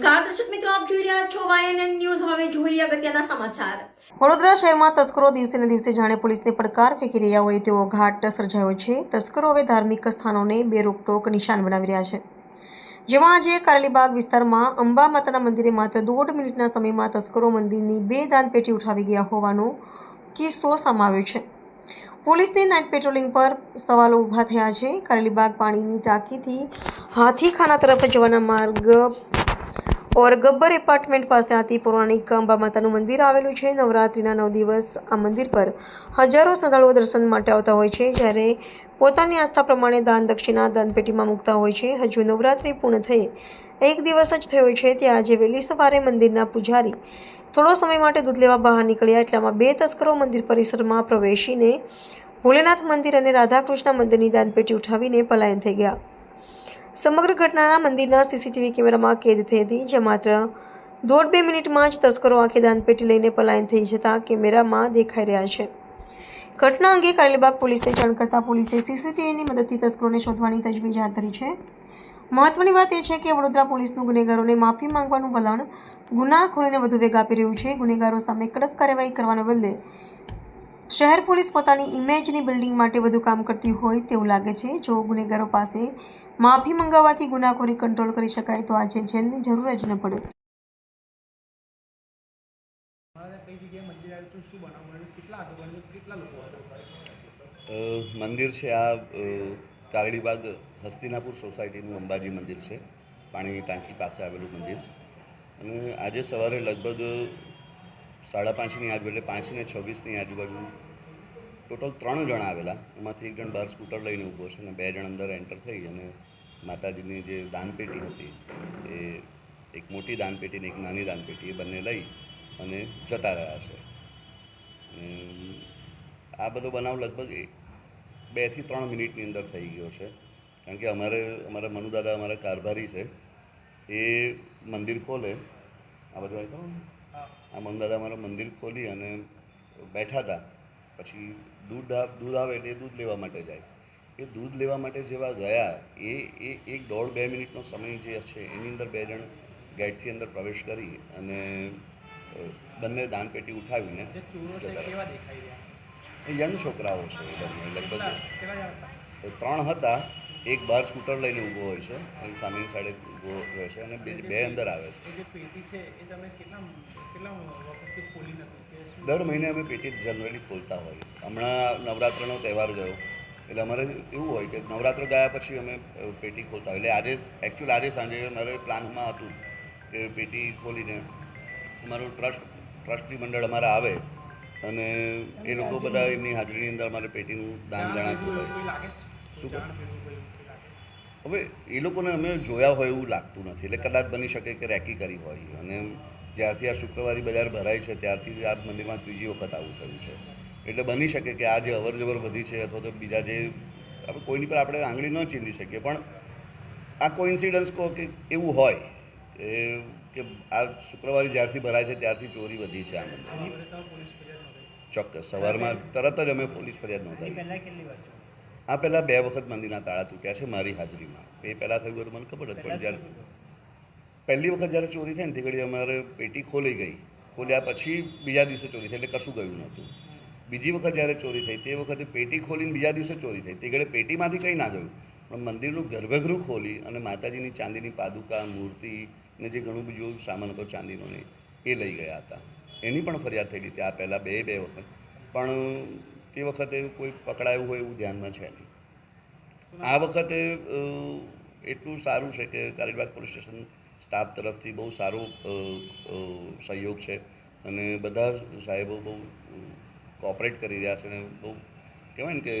નમસ્કાર, દર્શક મિત્રો, આપ જોઈ રહ્યા છો વાયએનએન ન્યૂઝ હવે જોઈએ અગત્યના સમાચાર. વડોદરા શહેરમાં તસ્કરો દિવસે ને દિવસે જાણે પોલીસને પડકાર ફેંકી રહ્યા હોય તેવો ઘાટ સર્જાયો છે. તસ્કરો હવે ધાર્મિક સ્થાનોને બે રોકટોક નિશાન બનાવી રહ્યા છે. જેમાં આજે કારેલીબાગ વિસ્તારમાં અંબા માતાના મંદિરે માત્ર દોઢ મિનિટના સમયમાં તસ્કરો મંદિરની બે દાનપેટી ઉઠાવી ગયા હોવાનો કિસ્સો સમાવ્યો છે. પોલીસની નાઇટ પેટ્રોલિંગ પર સવાલો ઊભા થયા છે. કારેલીબાગ પાણીની ટાંકીથી હાથીખાના તરફ જવાના માર્ગ ઓર ગબ્બર એપાર્ટમેન્ટ પાસે આથી પૌરાણિક અંબા માતાનું મંદિર આવેલું છે. નવરાત્રિના નવ દિવસ આ મંદિર પર હજારો શ્રદ્ધાળુઓ દર્શન માટે આવતા હોય છે, જ્યારે પોતાની આસ્થા પ્રમાણે દાન દક્ષિણા દાનપેટીમાં મૂકતા હોય છે. હજુ નવરાત્રિ પૂર્ણ થઈ એક દિવસ જ થયો છે, ત્યાં આજે વહેલી સવારે મંદિરના પૂજારી થોડો સમય માટે દૂધ લેવા બહાર નીકળ્યા, એટલામાં બે તસ્કરો મંદિર પરિસરમાં પ્રવેશીને ભોલેનાથ મંદિર અને રાધાકૃષ્ણ મંદિરની દાનપેટી ઉઠાવીને પલાયન થઈ ગયા. સમગ્ર ઘટનાના મંદિરના સીસીટીવી કેમેરામાં કેદ થઈ હતી જે માત્ર દોઢ બે મિનિટમાં જ તસ્કરો આંખે દાનપેટી લઈને પલાયન થઈ જતા કેમેરામાં દેખાઈ રહ્યા છે. ઘટના અંગે કારેલીબાગ પોલીસને જાણ કરતાં પોલીસે સીસીટીવીની મદદથી તસ્કરોને શોધવાની તજવીજ હાથ ધરી છે. મહત્વની વાત એ છે કે વડોદરા પોલીસનું ગુનેગારોને માફી માંગવાનું વલણ ગુનાખોરીને વધુ વેગ આપી રહ્યું છે. ગુનેગારો સામે કડક કાર્યવાહી કરવાને બદલે શહેર પોલીસ પોતાની ઇમેજની બિલ્ડિંગ માટે વધુ કામ કરતી હોય તેવું લાગે છે. જો ગુનેગારો પાસે માફી મંગાવવાથી ગુનાખોરી કંટ્રોલ કરી શકાય, તો આજે જેલની જરૂર જ ન પડે. મંદિર છે આ કાગડીબાગ હસ્તિનાપુર સોસાયટીનું અંબાજી મંદિર છે. પાણીની ટાંકી પાસે આવેલું મંદિર. અને આજે સવારે લગભગ સાડા પાંચની આજુ એટલે પાંચને છવ્વીસની આજુબાજુ ટોટલ ત્રણ જણ આવેલા. એમાંથી એક જણ બહાર સ્કૂટર લઈને ઊભો છે અને બે જણ અંદર એન્ટર થઈ અને માતાજીની જે દાનપેટી હતી એ એક મોટી દાનપેટી ને એક નાની દાનપેટી એ બંને લઈ અને જતા રહ્યા છે. આ બધો બનાવ લગભગ બેથી ત્રણ મિનિટની અંદર થઈ ગયો છે. કારણ કે અમારે, અમારા મનુદાદા અમારા કારભારી છે. એ મંદિર ખોલે. આ બધું આવી? આ મનુદાદા અમારું મંદિર ખોલી અને બેઠા હતા. પછી દૂધ દૂધ આવે એટલે દૂધ લેવા માટે જાય. એ દૂધ લેવા માટે જેવા ગયા એ એ એક દોઢ બે મિનિટનો સમય જે છે એની અંદર બે જણ ગેટથી અંદર પ્રવેશ કરી અને બંને દાનપેટી ઉઠાવીને યંગ છોકરાઓ છે લગભગ ત્રણ હતા. એક બાર સ્કૂટર લઈને ઊભો હોય છે અને સામેની સાઈડે ઊભો રહે છે અને બે બે અંદર આવે છે. દર મહિને અમે પેટી જનરલી ખોલતા હોઈએ. હમણાં નવરાત્રનો તહેવાર ગયો. એટલે અમારે એવું હોય કે નવરાત્ર ગયા પછી અમે પેટી ખોલતા હોય એટલે આજે એકચ્યુઅલ આજે સાંજે અમારે પ્લાનમાં હતું કે પેટી ખોલીને અમારું ટ્રસ્ટ ટ્રસ્ટી મંડળ અમારા આવે અને એ લોકો બધા એમની હાજરીની અંદર અમારે પેટીનું દાન જણાવ્યું હોય? શું હવે એ લોકોને અમે જોયા હોય એવું લાગતું નથી. એટલે કદાચ બની શકે કે રેકી કરી હોય. અને જ્યારથી આ શુક્રવારી બજાર ભરાય છે ત્યારથી આ મંદિરમાં ત્રીજી વખત આવું થયું છે. એટલે બની શકે કે આ જે અવર જવર વધી છે અથવા તો બીજા જે આપણે કોઈની પર આપણે આંગળી ન ચીંધી શકીએ. પણ આ કોઇન્સિડન્સ કહો કે એવું હોય કે કે આ શુક્રવારે જ્યારથી ભરાય છે ત્યારથી ચોરી વધી છે આ મંદિર ચોક્કસ. સવારમાં તરત જ અમે પોલીસ ફરિયાદ નોંધાવી. આ પહેલાં બે વખત મંદિરના તાળા તૂટ્યા છે મારી હાજરીમાં. એ પહેલાં થયું હતું મને ખબર હતી પણ જ્યારે પહેલી વખત જ્યારે ચોરી થઈ ને તે ઘડી અમારે પેટી ખોલી ગઈ. ખોલ્યા પછી બીજા દિવસે ચોરી થઈ એટલે કશું ગયું નહોતું. બીજી વખત જ્યારે ચોરી થઈ તે વખતે પેટી ખોલીને બીજા દિવસે ચોરી થઈ. તે ઘડે પેટીમાંથી કંઈ ના ગયું. પણ મંદિરનું ગર્ભગૃહ ખોલી અને માતાજીની ચાંદીની પાદુકા મૂર્તિ ને જે ઘણું બીજું સામાન હતો ચાંદીનો એ લઈ ગયા હતા. એની પણ ફરિયાદ થયેલી હતી આ પહેલાં બે બે વખત. પણ તે વખતે કોઈ પકડાયું હોય એવું ધ્યાનમાં છે નહીં. આ વખતે એટલું સારું છે કે કારેલીબાગ પોલીસ સ્ટેશન સ્ટાફ તરફથી બહુ સારો સહયોગ છે અને બધા સાહેબો બહુ કોઓપરેટ કરી રહ્યા છે અને બહુ કહેવાય ને કે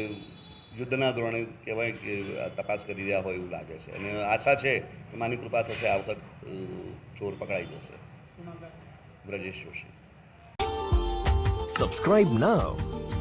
યુદ્ધના ધોરણે કહેવાય કે તપાસ કરી રહ્યા હોય એવું લાગે છે. અને આશા છે કે માની કૃપા થશે આ વખત ચોર પકડાઈ જશે. બ્રજેશ જોશી. Subscribe now